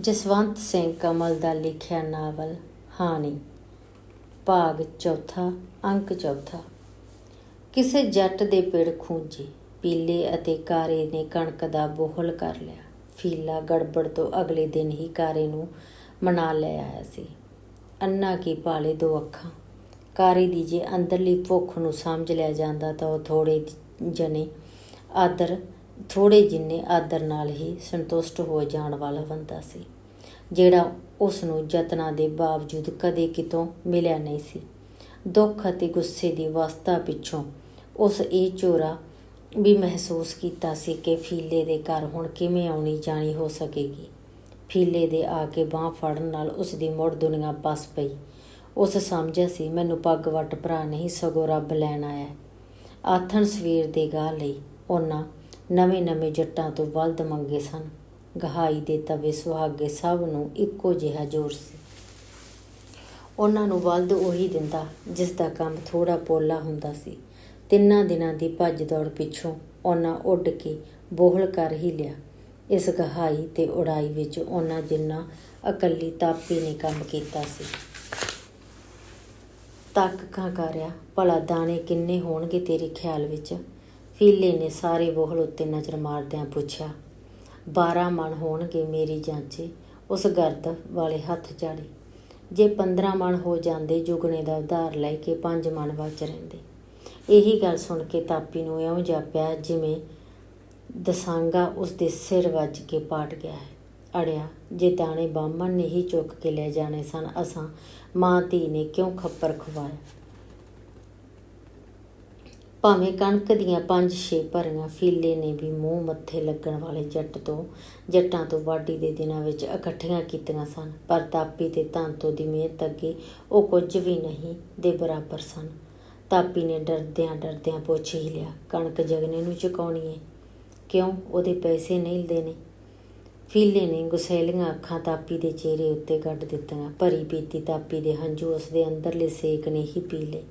ਜਸਵੰਤ ਸਿੰਘ ਕਮਲ ਦਾ ਲਿਖਿਆ ਨਾਵਲ ਹਾਨੀ ਭਾਗ ਚੌਥਾ, ਅੰਕ ਚੌਥਾ। ਕਿਸੇ ਜੱਟ ਦੇ ਪਿੜ ਖੂੰਜੀ, ਪੀਲੇ ਅਤੇ ਕਾਰੇ ਨੇ ਕਣਕ ਦਾ ਬੋਹਲ ਕਰ ਲਿਆ। ਫੀਲਾ ਗੜਬੜ ਤੋਂ ਅਗਲੇ ਦਿਨ ਹੀ ਕਾਰੇ ਨੂੰ ਮਨਾ ਲੈ ਆਇਆ ਸੀ। ਅੰਨਾ ਕੀ ਪਾਲੇ ਦੋ ਅੱਖਾਂ। ਕਾਰੇ ਦੀ ਜੇ ਅੰਦਰਲੀ ਭੁੱਖ ਨੂੰ ਸਮਝ ਲਿਆ ਜਾਂਦਾ ਤਾਂ ਉਹ ਥੋੜੇ ਜਨੇ ਆਦਰ ਥੋੜੇ ਜਿੰਨੇ ਆਦਰ ਨਾਲ ਹੀ ਸੰਤੁਸ਼ਟ ਹੋ ਜਾਣ ਵਾਲਾ ਬੰਦਾ ਸੀ, ਜਿਹੜਾ ਉਸ ਨੂੰ ਯਤਨਾਂ ਦੇ ਬਾਵਜੂਦ ਕਦੇ ਕਿਤੋਂ ਮਿਲਿਆ ਨਹੀਂ ਸੀ। ਦੁੱਖ ਅਤੇ ਗੁੱਸੇ ਦੀ ਅਵਸਥਾ ਪਿੱਛੋਂ ਉਸ ਇਹ ਚੋਰਾ ਵੀ ਮਹਿਸੂਸ ਕੀਤਾ ਸੀ ਕਿ ਫੀਲੇ ਦੇ ਘਰ ਹੁਣ ਕਿਵੇਂ ਆਉਣੀ ਜਾਣੀ ਹੋ ਸਕੇਗੀ। ਫੀਲੇ ਦੇ ਆ ਕੇ ਬਾਹ ਫੜਨ ਨਾਲ ਉਸ ਦੀ ਮੁੜ ਦੁਨੀਆ ਪਸ ਪਈ। ਉਸ ਸਮਝਿਆ ਸੀ, ਮੈਨੂੰ ਪੱਗ ਵੱਟ ਭਰਾ ਨਹੀਂ, ਸਗੋਂ ਰੱਬ ਲੈਣ ਆਇਆ ਆਥਣ ਸਵੇਰ ਦੇ ਗਾਹ ਲਈ ਉਹਨਾਂ ਨਵੇਂ ਨਵੇਂ ਜੱਟਾਂ ਤੋਂ ਬਲਦ ਮੰਗੇ ਸਨ। ਗਹਾਈ ਦੇ ਤਵੇ ਸੁਹਾਗੇ ਸਭ ਨੂੰ ਇੱਕੋ ਜਿਹਾ ਜ਼ੋਰ ਸੀ। ਉਹਨਾਂ ਨੂੰ ਬਲਦ ਉਹੀ ਦਿੰਦਾ, ਜਿਸ ਦਾ ਕੰਮ ਥੋੜਾ ਪੋਲਾ ਹੁੰਦਾ ਸੀ। ਤਿੰਨਾਂ ਦਿਨਾਂ ਦੀ ਭੱਜ ਦੌੜ ਪਿੱਛੋਂ ਉਹਨਾਂ ਉੱਡ ਕੇ ਬੋਹਲ ਕਰ ਹੀ ਲਿਆ। ਇਸ ਗਹਾਈ ਤੇ ਉਡਾਈ ਵਿੱਚ ਉਹਨਾਂ ਜਿੰਨਾ ਇਕੱਲੀ ਤਾਪੀ ਨੇ ਕੰਮ ਕੀਤਾ ਸੀ। ਤੱਕ ਖਾਂ ਕਰਿਆ, ਭਲਾ ਦਾਣੇ ਕਿੰਨੇ ਹੋਣਗੇ ਤੇਰੇ ਖਿਆਲ ਵਿੱਚ? ਫੀਲੇ ਨੇ ਸਾਰੇ ਬੋਹਲ ਉੱਤੇ ਨਜ਼ਰ ਮਾਰਦਿਆਂ ਪੁੱਛਿਆ 12 ਮਣ ਹੋਣਗੇ ਮੇਰੀ ਜਾਂਚੇ, ਉਸ ਗਰਦ ਵਾਲੇ ਹੱਥ ਝਾੜੇ ਜੇ 15 ਮਣ ਹੋ ਜਾਂਦੇ, ਜੁਗਣੇ ਦਾ ਉਧਾਰ ਲੈ ਕੇ 5 ਮਣ ਬਚ ਰਹਿੰਦੇ। ਇਹੀ ਗੱਲ ਸੁਣ ਕੇ ਤਾਪੀ ਨੂੰ ਇਉਂ ਜਾਪਿਆ ਜਿਵੇਂ ਦਸਾਂਗਾ ਉਸ ਦੇ ਸਿਰ ਵੱਜ ਕੇ ਪਾਟ ਗਿਆ ਹੈ। ਅੜਿਆ, ਜੇ ਦਾਣੇ ਬਾਮਣ ਨੇ ਹੀ ਚੁੱਕ ਕੇ ਲੈ ਜਾਣੇ ਸਨ, ਅਸਾਂ ਮਾਂ ਧੀ ਨੇ ਕਿਉਂ ਖੱਪਰ ਖਵਾਇਆ ਭਾਵੇਂ ਕਣਕ ਦੀਆਂ ਪੰਜ ਛੇ ਭਰੀਆਂ ਫੀਲੇ ਨੇ ਵੀ ਮੂੰਹ ਮੱਥੇ ਲੱਗਣ ਵਾਲੇ ਜੱਟ ਤੋਂ, ਜੱਟਾਂ ਤੋਂ ਵਾਢੀ ਦੇ ਦਿਨਾਂ ਵਿੱਚ ਇਕੱਠੀਆਂ ਕੀਤੀਆਂ ਸਨ, ਪਰ ਤਾਪੀ ਤੇ ਤਾਂਤੋ ਦੀ ਮਿਹਨਤ ਅੱਗੇ ਉਹ ਕੁਝ ਵੀ ਨਹੀਂ ਦੇ ਬਰਾਬਰ ਸਨ। ਤਾਪੀ ਨੇ ਡਰਦਿਆਂ ਡਰਦਿਆਂ ਪੁੱਛ ਹੀ ਲਿਆ, ਕਣਕ ਜਗਨੇ ਨੂੰ ਚੁਕਾਉਣੀ ਏ? ਕਿਉਂ ਉਹਦੇ ਪੈਸੇ ਨਹੀਂ ਦੇਣੇ? ਫੀਲੇ ਨੇ ਗੁਸੈਲੀਆਂ ਅੱਖਾਂ ਤਾਪੀ ਦੇ ਚਿਹਰੇ ਉੱਤੇ ਗੱਡ ਦਿੱਤੀਆਂ, ਭਰੀ ਪੀਤੀ ਤਾਪੀ ਦੇ ਹੰਝੂ ਉਸ ਦੇ ਅੰਦਰਲੇ ਸੇਕ ਨੇ ਹੀ ਪੀ ਲਏ।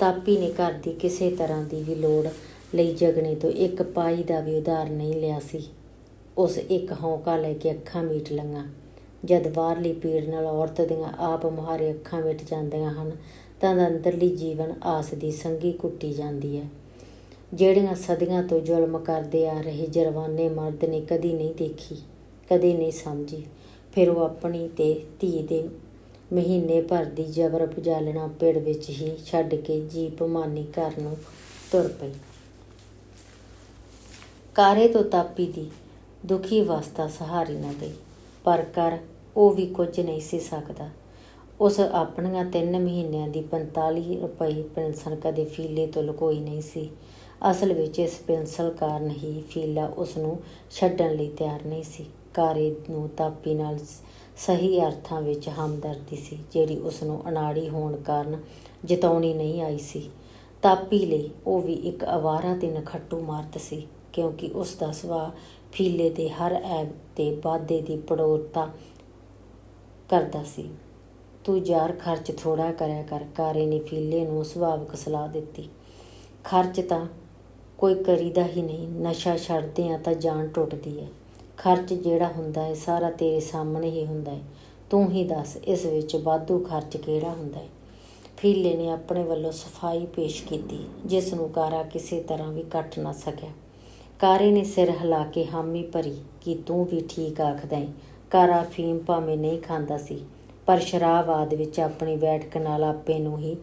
ਤਾਪੀ ਨੇ ਘਰ ਦੀ ਕਿਸੇ ਤਰ੍ਹਾਂ ਦੀ ਵੀ ਲੋੜ ਲਈ ਜਗਣੇ ਤੋਂ ਇੱਕ ਪਾਈ ਦਾ ਵੀ ਉਧਾਰ ਨਹੀਂ ਲਿਆ ਸੀ। ਉਸ ਇੱਕ ਹੌਂਕਾ ਲੈ ਕੇ ਅੱਖਾਂ ਮੀਟ ਲੰਗਾ ਜਦ ਬਾਹਰਲੀ ਪੀੜ ਨਾਲ ਔਰਤ ਦੀਆਂ ਆਪ ਮੁਹਾਰੇ ਅੱਖਾਂ ਮਿਟ ਜਾਂਦੀਆਂ ਹਨ, ਤਾਂ ਅੰਦਰਲੀ ਜੀਵਨ ਆਸ ਦੀ ਸੰਗੀ ਕੁੱਟੀ ਜਾਂਦੀ ਹੈ। ਜਿਹੜੀਆਂ ਸਦੀਆਂ ਤੋਂ ਜ਼ੁਲਮ ਕਰਦੇ ਆ ਰਹੇ ਜਰਵਾਨੇ ਮਰਦ ਨੇ ਕਦੀ ਨਹੀਂ ਦੇਖੀ, ਕਦੇ ਨਹੀਂ ਸਮਝੀ। ਫਿਰ ਉਹ ਆਪਣੀ ਤੇ ਧੀ ਦੇ ਮਹੀਨੇ ਭਰ ਦੀ ਜਬਰ ਪਜਾਲਣਾ ਪਿੜ ਵਿੱਚ ਹੀ ਛੱਡ ਕੇ ਜੀਪ ਮਾਨੀ ਘਰ ਨੂੰ ਤੁਰ ਪਈ। ਕਾਰੇ ਤੋਂ ਤਾਪੀ ਦੀ ਦੁਖੀ ਅਵਸਥਾ ਸਹਾਰੀ ਨਾ ਗਈ, ਪਰ ਕਰ ਉਹ ਵੀ ਕੁਝ ਨਹੀਂ ਸੀ ਸਕਦਾ। ਉਸ ਆਪਣੀਆਂ 3 ਮਹੀਨਿਆਂ ਦੀ 45 ਰੁਪਏ ਪੈਨਸ਼ਨ ਕਦੇ ਫੀਲੇ ਤੋਂ ਲੁਕੋਈ ਨਹੀਂ ਸੀ। ਅਸਲ ਵਿੱਚ ਇਸ ਪੈਨਸਲ ਕਾਰਨ ਹੀ ਫੀਲਾ ਉਸ ਨੂੰ ਛੱਡਣ ਲਈ ਤਿਆਰ ਨਹੀਂ ਸੀ। ਕਾਰੇ ਨੂੰ ਤਾਪੀ ਨਾਲ ਸਹੀ ਅਰਥਾਂ ਵਿੱਚ ਹਮਦਰਦੀ ਸੀ, ਜਿਹੜੀ ਉਸ ਨੂੰ ਅਨਾੜੀ ਹੋਣ ਕਾਰਨ ਜਿਤਾਉਣੀ ਨਹੀਂ ਆਈ ਸੀ। ਤਾਪੀ ਲਈ ਉਹ ਵੀ ਇੱਕ ਅਵਾਰਾ ਤੇ ਨਖੱਟੂ ਮਰਦ ਸੀ, ਕਿਉਂਕਿ ਉਸ ਦਾ ਸੁਭਾਅ ਫੀਲੇ ਦੇ ਹਰ ਐਬ ਤੇ ਵਾਦੇ ਦੀ ਪੜੋਰਤਾ ਕਰਦਾ ਸੀ। ਤੂੰ ਯਾਰ, ਖਰਚ ਥੋੜਾ ਕਰਿਆ ਕਰ, ਕਾਰੇ ਨੇ ਫੀਲੇ ਨੂੰ ਸੁਭਾਵਕ ਸਲਾਹ ਦਿੱਤੀ। ਖਰਚ ਤਾਂ ਕੋਈ ਕਰੀਦਾ ਹੀ ਨਹੀਂ, ਨਸ਼ਾ ਛੱਡਦੇ ਆ ਤਾਂ ਜਾਨ ਟੁੱਟਦੀ ਹੈ। ਖਰਚ ਜਿਹੜਾ ਹੁੰਦਾ ਹੈ, ਸਾਰਾ ਤੇਰੇ ਸਾਹਮਣੇ ਹੀ ਹੁੰਦਾ ਹੈ। ਤੂੰ ਹੀ ਦੱਸ, ਇਸ ਵਿੱਚ ਵਾਧੂ ਖਰਚ ਕਿਹੜਾ ਹੁੰਦਾ ਹੈ? ਫੀਲੇ ਨੇ ਆਪਣੇ ਵੱਲੋਂ ਸਫ਼ਾਈ ਪੇਸ਼ ਕੀਤੀ, ਜਿਸ ਨੂੰ ਕਾਰਾ ਕਿਸੇ ਤਰ੍ਹਾਂ ਵੀ ਕੱਟ ਨਾ ਸਕਿਆ। ਕਾਰੇ ਨੇ ਸਿਰ ਹਿਲਾ ਕੇ ਹਾਮੀ ਭਰੀ ਕਿ ਤੂੰ ਵੀ ਠੀਕ ਆਖਦਾ ਹੈ ਕਾਰਾ ਫੀਮ ਭਾਵੇਂ ਨਹੀਂ ਖਾਂਦਾ ਸੀ, ਪਰ ਸ਼ਰਾਬ ਆਦ ਵਿੱਚ ਆਪਣੀ ਬੈਠਕ ਨਾਲ ਆਪੇ ਨੂੰ ਹੀ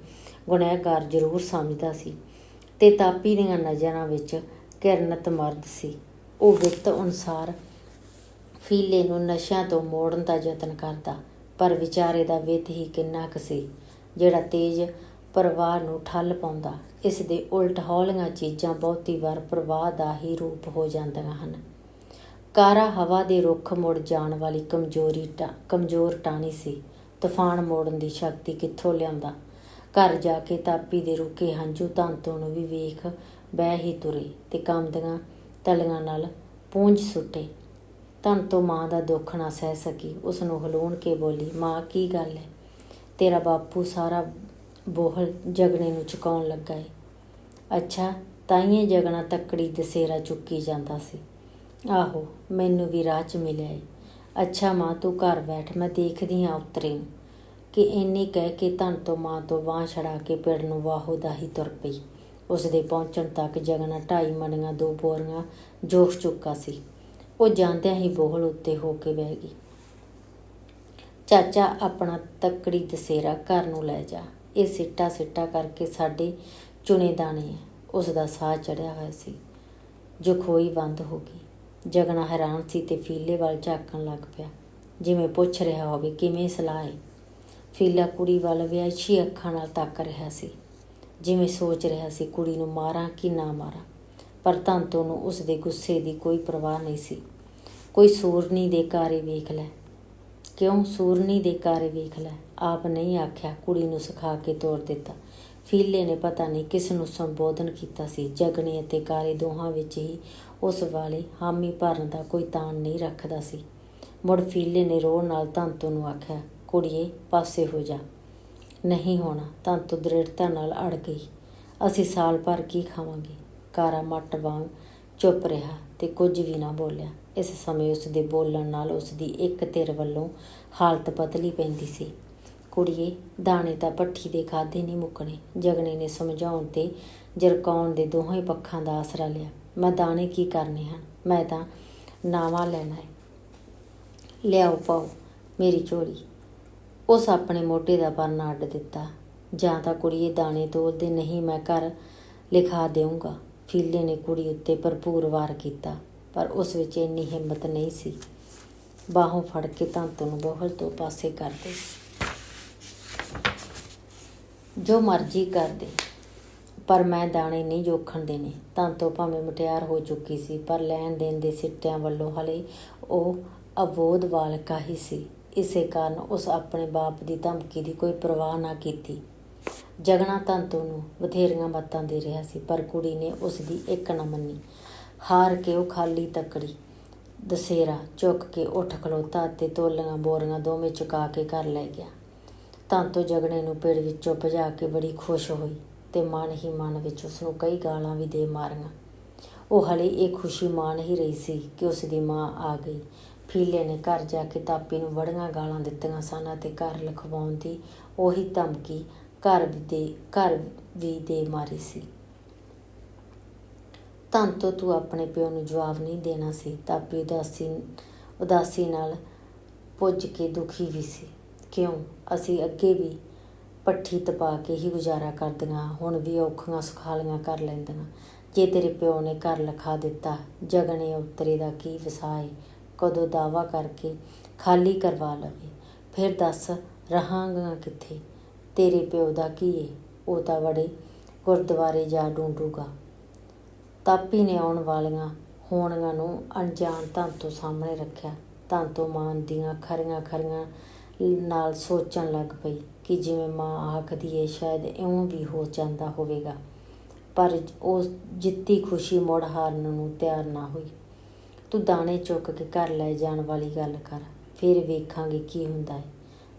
ਗੁਨਹਿਗਾਰ ਜ਼ਰੂਰ ਸਮਝਦਾ ਸੀ ਤੇ ਤਾਪੀ ਦੀਆਂ ਨਜ਼ਰਾਂ ਵਿੱਚ ਕਿਰਨਤ ਮਰਦ ਸੀ। ਉਹ ਵਿਤ ਅਨੁਸਾਰ ਫੀਲੇ ਨੂੰ ਨਸ਼ਿਆਂ ਤੋਂ ਮੋੜਨ ਦਾ ਯਤਨ ਕਰਦਾ, ਪਰ ਵਿਚਾਰੇ ਦਾ ਵਿਤ ਹੀ ਕਿੰਨਾ ਕੁ ਸੀ, ਜਿਹੜਾ ਤੇਜ ਪਰਵਾਹ ਨੂੰ ਠੱਲ ਪਾਉਂਦਾ। ਇਸ ਦੇ ਉਲਟ ਹੌਲੀਆਂ ਚੀਜ਼ਾਂ ਬਹੁਤੀ ਵਾਰ ਪ੍ਰਵਾਹ ਦਾ ਹੀ ਰੂਪ ਹੋ ਜਾਂਦੀਆਂ ਹਨ। ਕਾਰਾ ਹਵਾ ਦੇ ਰੁੱਖ ਮੁੜ ਜਾਣ ਵਾਲੀ ਕਮਜ਼ੋਰੀ ਕਮਜ਼ੋਰ ਟਾਣੀ ਸੀ। ਤੂਫਾਨ ਮੋੜਨ ਦੀ ਸ਼ਕਤੀ ਕਿੱਥੋਂ ਲਿਆਉਂਦਾ? ਘਰ ਜਾ ਕੇ ਤਾਪੀ ਦੇ ਰੁਕੇ ਹੰਝੂ ਤੰਤੋਂ ਨੂੰ ਵੀ ਵੇਖ ਬਹਿ ਹੀ ਤੁਰੇ ਤੇ ਕੰਮਦੀਆਂ ਤਲੀਆਂ ਨਾਲ ਪੂੰਝ ਸੁੱਟੇ। ਧਨ ਤੋਂ ਮਾਂ ਦਾ ਦੁੱਖ ਨਾ ਸਹਿ ਸਕੀ। ਉਸ ਨੂੰ ਹਲੂਣ ਕੇ ਬੋਲੀ, ਮਾਂ, ਕੀ ਗੱਲ ਹੈ ਤੇਰਾ ਬਾਪੂ ਸਾਰਾ ਬੋਹਲ ਜਗਣੇ ਨੂੰ ਚੁਕਾਉਣ ਲੱਗਾ ਏ। ਅੱਛਾ, ਤਾਈਏ ਜਗਣਾ ਤੱਕੜੀ ਦਸੇਰਾ ਚੁੱਕੀ ਜਾਂਦਾ ਸੀ। ਆਹੋ, ਮੈਨੂੰ ਵੀ ਰਾਹ 'ਚ ਮਿਲਿਆ ਏ। ਅੱਛਾ, ਮਾਂ, ਤੂੰ ਘਰ ਬੈਠ, ਮੈਂ ਦੇਖਦੀ ਹਾਂ ਉਤਰੇ ਨੂੰ ਕਿ ਇੰਨੀ ਕਹਿ ਕੇ ਧਨ ਤੋਂ ਮਾਂ ਤੋਂ ਬਾਂਹ ਛੜਾ ਕੇ ਪਿੜ ਨੂੰ ਵਾਹੋ ਦਾਹੀ ਤੁਰ ਪਈ। ਉਸ ਦੇ ਪਹੁੰਚਣ ਤੱਕ ਜਗਣਾ ਢਾਈ ਮਣੀਆਂ, ਦੋ ਬੋਰੀਆਂ ਜੋਸ਼ ਚੁੱਕਾ ਸੀ। ਉਹ ਜਾਂਦਿਆਂ ਹੀ ਬੋਹਲ ਉੱਤੇ ਹੋ ਕੇ ਬਹਿ ਗਈ। ਚਾਚਾ ਆਪਣਾ ਤੱਕੜੀ ਦਸੇਰਾ ਘਰ ਨੂੰ ਲੈ ਜਾ। ਇਹ ਸਿੱਟਾ ਸਿੱਟਾ ਕਰਕੇ ਸਾਡੇ ਚੁਣੇ ਦਾਣੇ ਹੈ ਉਸ ਦਾ ਸਾਹ ਚੜਿਆ ਹੋਇਆ ਸੀ। ਜੋ ਖੋਈ ਬੰਦ ਹੋ ਗਈ। ਜਗਣਾ ਹੈਰਾਨ ਸੀ ਤੇ ਫੀਲੇ ਵੱਲ ਝਾਕਣ ਲੱਗ ਪਿਆ। ਜਿਵੇਂ ਪੁੱਛ ਰਿਹਾ ਹੋਵੇ ਕਿਵੇਂ ਸਲਾਹ ਹੈ ਫੀਲਾ ਕੁੜੀ ਵੱਲ ਵਿਆਹੀ ਅੱਖਾਂ ਨਾਲ ਤੱਕ ਰਿਹਾ ਸੀ। ਜਿਵੇਂ ਸੋਚ ਰਿਹਾ ਸੀ ਕੁੜੀ ਨੂੰ ਮਾਰਾਂ ਕਿ ਨਾ ਮਾਰਾਂ। ਪਰ ਤੰਤੋ ਨੂੰ ਉਸ ਦੇ ਗੁੱਸੇ ਦੀ ਕੋਈ ਪਰਵਾਹ ਨਹੀਂ ਸੀ। ਕੋਈ ਸੂਰਨੀ ਦੇ ਕਾਰੇ ਵੇਖ ਲੈ। ਕਿਉਂ ਸੂਰਨੀ ਦੇ ਕਾਰੇ ਵੇਖ ਲੈ? ਆਪ ਨਹੀਂ ਆਖਿਆ ਕੁੜੀ ਨੂੰ ਸਿਖਾ ਕੇ ਤੋਰ ਦਿੱਤਾ। ਫੀਲੇ ਨੇ ਪਤਾ ਨਹੀਂ ਕਿਸ ਨੂੰ ਸੰਬੋਧਨ ਕੀਤਾ ਸੀ। ਜਗਣੇ ਅਤੇ ਕਾਰੇ ਦੋਹਾਂ ਵਿੱਚ ਹੀ ਉਸ ਵਾਲੇ ਹਾਮੀ ਭਰਨ ਦਾ ਕੋਈ ਤਾਣ ਨਹੀਂ ਰੱਖਦਾ ਸੀ। ਮੁੜ ਫੀਲੇ ਨੇ ਰੋਹ ਨਾਲ ਧੰਤੂ ਨੂੰ ਆਖਿਆ, ਕੁੜੀਏ, ਪਾਸੇ ਹੋ ਜਾ। ਨਹੀਂ ਹੋਣਾ ਧੰਤੂ ਦ੍ਰਿੜਤਾ ਨਾਲ ਅੜ ਗਈ। ਅਸੀਂ ਸਾਲ ਭਰ ਕੀ ਖਾਵਾਂਗੇ? ਕਾਰਾ ਮੱਟ ਵਾਂਗ ਚੁੱਪ ਰਿਹਾ ਤੇ ਕੁਝ ਵੀ ਨਾ ਬੋਲਿਆ। ਇਸ ਸਮੇਂ ਉਸ ਦੇ ਬੋਲਣ ਨਾਲ ਉਸ ਦੀ ਇੱਕ ਧਿਰ ਵੱਲੋਂ ਹਾਲਤ ਪਤਲੀ ਪੈਂਦੀ ਸੀ। ਕੁੜੀਏ, ਦਾਣੇ ਤਾਂ ਪੱਠੀ ਦੇ ਖਾਦੇ ਨਹੀਂ ਮੁੱਕਣੇ। ਜਗਣੇ ਨੇ ਸਮਝਾਉਣ ਤੇ ਜਰਕਾਉਣ ਦੇ ਦੋਹਾਂ ਪੱਖਾਂ ਦਾ ਆਸਰਾ ਲਿਆ। ਮੈਂ ਦਾਣੇ ਕੀ ਕਰਨੇ ਹਨ? ਮੈਂ ਤਾਂ ਨਾਵਾ ਲੈਣਾ ਹੈ। ਲਿਆਓ, ਪਾਓ ਮੇਰੀ ਝੋਲੀ। ਉਸ ਆਪਣੇ ਮੋਢੇ ਦਾ ਪਰਨਾ ਅੱਡ ਦਿੱਤਾ। ਜਾਂ ਤਾਂ ਕੁੜੀਏ, ਦਾਣੇ ਤੋਲਦੇ ਨਹੀਂ, ਮੈਂ ਘਰ ਲਿਖਾ ਦੇਊਂਗਾ। ਫੀਲੇ ਨੇ ਕੁੜੀ ਉੱਤੇ ਭਰਪੂਰ ਵਾਰ ਕੀਤਾ, ਪਰ ਉਸ ਵਿੱਚ ਇੰਨੀ ਹਿੰਮਤ ਨਹੀਂ ਸੀ। ਬਾਹੋਂ ਫੜ ਕੇ ਧੰਤੂ ਨੂੰ ਬੋਹਲ ਤੋਂ ਪਾਸੇ ਕਰ ਦੇ। ਜੋ ਮਰਜ਼ੀ ਕਰ ਦੇ, ਪਰ ਮੈਂ ਦਾਣੇ ਨਹੀਂ ਜੋਖਣ ਦੇਣੇ। ਤੰਤੋ ਭਾਵੇਂ ਮਟਿਆਰ ਹੋ ਚੁੱਕੀ ਸੀ, ਪਰ ਲੈਣ ਦੇਣ ਦੇ ਸਿੱਟਿਆਂ ਵੱਲੋਂ ਹਲੇ ਉਹ ਅਬੋਧ ਵਾਲਕਾ ਹੀ ਸੀ। ਇਸੇ ਕਾਰਨ ਉਸ ਆਪਣੇ ਬਾਪ ਦੀ ਧਮਕੀ ਦੀ ਕੋਈ ਪਰਵਾਹ ਨਾ ਕੀਤੀ। ਜਗਣਾ ਧੰਤੂ ਨੂੰ ਬਥੇਰੀਆਂ ਬਾਤਾਂ ਦੇ ਰਿਹਾ ਸੀ, ਪਰ ਕੁੜੀ ਨੇ ਉਸ ਦੀ ਇੱਕ ਨਾ ਮੰਨੀ। ਹਾਰ ਕੇ ਉਹ ਖਾਲੀ ਤੱਕੜੀ, ਦਸੇਰਾ ਚੁੱਕ ਕੇ ਉੱਠ ਖਲੋਤਾ ਤੇ ਤੋਲੀਆਂ ਬੋਰੀਆਂ ਦੋਵੇਂ ਚੁਕਾ ਕੇ ਘਰ ਲੈ ਗਿਆ। ਧੰਤੂ ਜਗਣੇ ਨੂੰ ਪੇੜ ਵਿੱਚੋਂ ਭਜਾ ਕੇ ਬੜੀ ਖੁਸ਼ ਹੋਈ ਤੇ ਮਨ ਹੀ ਮਨ ਵਿੱਚ ਉਸ ਨੂੰ ਕਈ ਗਾਲਾਂ ਵੀ ਦੇ ਮਾਰੀਆਂ। ਉਹ ਹਲੇ ਇਹ ਖੁਸ਼ੀ ਮਾਣ ਹੀ ਰਹੀ ਸੀ ਕਿ ਉਸ ਦੀ ਮਾਂ ਆ ਗਈ। ਫੀਲੇ ਨੇ ਘਰ ਜਾ ਕੇ ਤਾਪੀ ਨੂੰ ਬੜੀਆਂ ਗਾਲਾਂ ਦਿੱਤੀਆਂ ਸਨ ਅਤੇ ਘਰ ਲਿਖਵਾਉਣ ਦੀ ਉਹੀ ਧਮਕੀ ਘਰ ਦੇ, ਘਰ ਵੀ ਦੇ ਮਾਰੀ ਸੀ। ਤੰਤੋ ਤੂੰ ਆਪਣੇ ਪਿਓ ਨੂੰ ਜਵਾਬ ਨਹੀਂ ਦੇਣਾ ਸੀ। ਤਾਪੀ ਉਦਾਸੀ ਉਦਾਸੀ ਨਾਲ ਪੁੱਜ ਕੇ ਦੁਖੀ ਵੀ ਸੀ। ਕਿਉਂ? ਅਸੀਂ ਅੱਗੇ ਵੀ ਪੱਠੀ ਤਪਾ ਕੇ ਹੀ ਗੁਜ਼ਾਰਾ ਕਰਦੀਆਂ। ਹੁਣ ਵੀ ਔਖੀਆਂ ਸੁਖਾਲੀਆਂ ਕਰ ਲੈਂਦੀਆਂ। ਜੇ ਤੇਰੇ ਪਿਓ ਨੇ ਘਰ ਲਿਖਾ ਦਿੱਤਾ, ਜਗਣੇ ਉਤਰੇ ਦਾ ਕੀ ਵਸਾਏ? ਕਦੋਂ ਦਾਵਾ ਕਰਕੇ ਖਾਲੀ ਕਰਵਾ ਲਵੇ? ਫਿਰ ਦੱਸ ਰਹਾਂਗਾ ਕਿੱਥੇ? ਤੇਰੇ ਪਿਓ ਦਾ ਕੀ ਏ? ਉਹ ਤਾਂ ਬੜੇ ਗੁਰਦੁਆਰੇ ਜਾ ਡੂੰਡੂਗਾ। ਤਾਪੀ ਨੇ ਆਉਣ ਵਾਲੀਆਂ ਹੋਣੀਆਂ ਨੂੰ ਅਣਜਾਣ ਧਨ ਤੋਂ ਸਾਹਮਣੇ ਰੱਖਿਆ। ਤੰਤੋ ਮਾਨ ਦੀਆਂ ਖਰੀਆਂ ਖਰੀਆਂ ਨਾਲ ਸੋਚਣ ਲੱਗ ਪਈ ਕਿ ਜਿਵੇਂ ਮਾਂ ਆਖਦੀ ਏ, ਸ਼ਾਇਦ ਇਉਂ ਵੀ ਹੋ ਜਾਂਦਾ ਹੋਵੇਗਾ। ਪਰ ਉਹ ਜਿੱਤੀ ਖੁਸ਼ੀ ਮੁੜ ਹਾਰਨ ਨੂੰ ਤਿਆਰ ਨਾ ਹੋਈ। ਤੂੰ ਦਾਣੇ ਚੁੱਕ ਕੇ ਘਰ ਲੈ ਜਾਣ ਵਾਲੀ ਗੱਲ ਕਰ, ਫਿਰ ਵੇਖਾਂਗੇ ਕੀ ਹੁੰਦਾ ਹੈ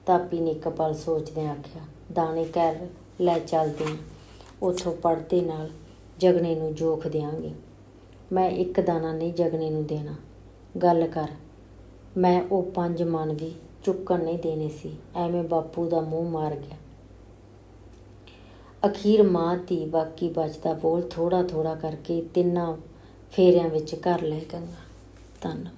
ਤਾਪੀ ਨੇ ਇੱਕ ਪਲ ਸੋਚਦਿਆਂ ਆਖਿਆ ਦਾਣੇ ਘਰ ਲੈ ਚੱਲਦੇ ਹਾਂ। ਉਥੋਂ ਪੜਦੇ ਨਾਲ ਜਗਨੇ ਨੂੰ ਜੋਖ ਦਿਆਂਗੇ। ਮੈਂ ਇੱਕ ਦਾਣਾ ਨਹੀਂ ਜਗਨੇ ਨੂੰ ਦੇਣਾ। ਗੱਲ ਕਰ। ਮੈਂ ਉਹ ਪੰਜ ਮਨ ਵੀ ਚੁੱਕਣ ਨਹੀਂ ਦੇਣੇ ਸੀ। ਐਵੇਂ ਬਾਪੂ ਦਾ ਮੂੰਹ ਮਾਰ ਗਿਆ। ਅਖੀਰ ਮਾਂ ਧੀ ਬਾਕੀ ਬਚਦਾ ਬੋਲ ਥੋੜਾ ਥੋੜਾ ਕਰਕੇ ਤਿੰਨਾਂ ਫੇਰਿਆਂ ਵਿੱਚ ਘਰ ਲੈ ਗੰਗਾ। ਧੰਨਵਾਦ।